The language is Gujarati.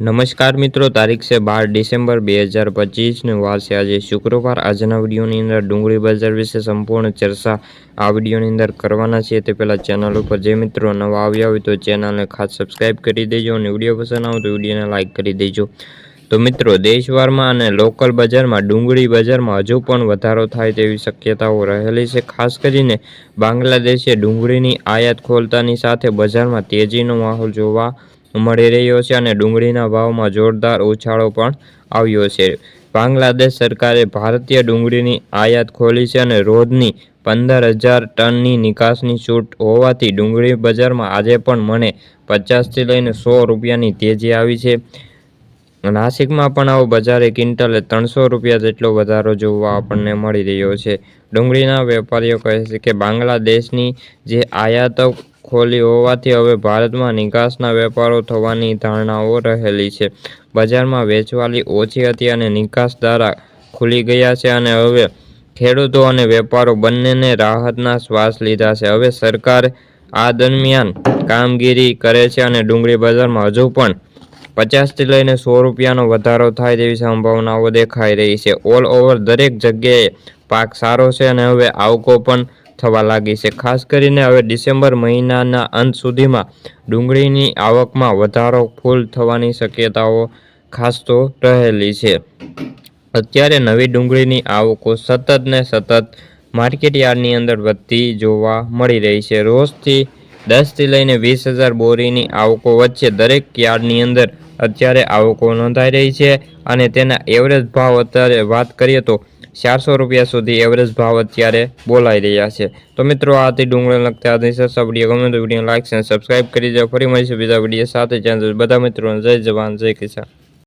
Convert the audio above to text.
નમસ્કાર મિત્રો, તારીખ છે બાર ડિસેમ્બર બે હજાર પચીસને. વાર છે આજે શુક્રવાર. આજના વિડીયોની અંદર ડુંગળી બજાર વિશે સંપૂર્ણ ચર્ચા આ વિડીયોની અંદર કરવાના છીએ. તે પહેલાં ચેનલ ઉપર જે મિત્રો નવા આવ્યા હોય તો ચેનલને ખાસ સબસ્ક્રાઈબ કરી દેજો અને વીડિયો પસંદ આવે તો વિડીયોને લાઇક કરી દેજો. તો મિત્રો દેશભરમાં અને લોકલ બજારમાં, ડુંગળી બજારમાં હજુ પણ વધારો થાય તેવી શક્યતાઓ રહેલી છે. ખાસ કરીને બાંગ્લાદેશે ડુંગળીની આયાત ખોલતાની સાથે બજારમાં તેજીનો માહોલ જોવા મળી રહ્યો છે અને ડુંગળીના ભાવમાં જોરદાર ઉછાળો પણ આવ્યો છે. બાંગ્લાદેશ સરકારે ભારતીય ડુંગળીની આયાત ખોલી છે અને રોજની પંદર હજાર ટનની નિકાસની છૂટ હોવાથી ડુંગળી બજારમાં આજે પણ મને પચાસથી લઈને સો રૂપિયાની તેજી આવી છે. નાસિકમાં પણ આવો બજારે ક્વિન્ટલે ત્રણસો રૂપિયા જેટલો વધારો જોવા આપણને મળી રહ્યો છે. ડુંગળીના વેપારીઓ કહે છે કે બાંગ્લાદેશની જે આયાતો ખોલી હોવાથી હવે ભારતમાં નિકાસના વેપારો થવાની ધારણાઓ રહેલી છે. બજારમાં વેચવાલી ઓછી હતી અને નિકાસ દ્વારા ખુલી ગયા છે અને હવે ખેડૂતો અને વેપારો બંનેને રાહતના શ્વાસ લીધા છે. હવે સરકાર આ દરમિયાન કામગીરી કરે છે અને ડુંગળી બજારમાં હજુ પણ પચાસથી લઈને સો રૂપિયાનો વધારો થાય તેવી સંભાવનાઓ દેખાઈ રહી છે. ઓલ ઓવર દરેક જગ્યાએ પાક સારો છે અને હવે આવકો પણ થવા લાગી છે. ખાસ કરીને હવે ડિસેમ્બર મહિનાના અંત સુધીમાં ડુંગળીની આવકમાં વધારો ફૂલ થવાની શક્યતાઓ ખાસ તો રહેલી છે. અત્યારે નવી ડુંગળીની આવકો સતત ને સતત માર્કેટ અંદર વધતી જોવા મળી રહી છે. રોજથી દસથી લઈને વીસ હજાર બોરીની આવકો વચ્ચે દરેક યાર્ડની અંદર અત્યારે આવકો નોંધાઈ રહી છે અને તેના એવરેજ ભાવ અત્યારે વાત કરીએ તો ચારસો રૂપિયા સુધી એવરેજ ભાવ અત્યારે બોલાઈ રહ્યા છે. તો મિત્રો, આ હતી ડુંગળી લગતા આથી સસ્તા વીડિયો ગમે તો વીડિયો લાઇક્સ અને સબસ્ક્રાઈબ કરી દો ફરી મળીશું બીજા વીડિયો સાથે. ચેનલ બધા મિત્રોને જય જવાન, જય કિસાન.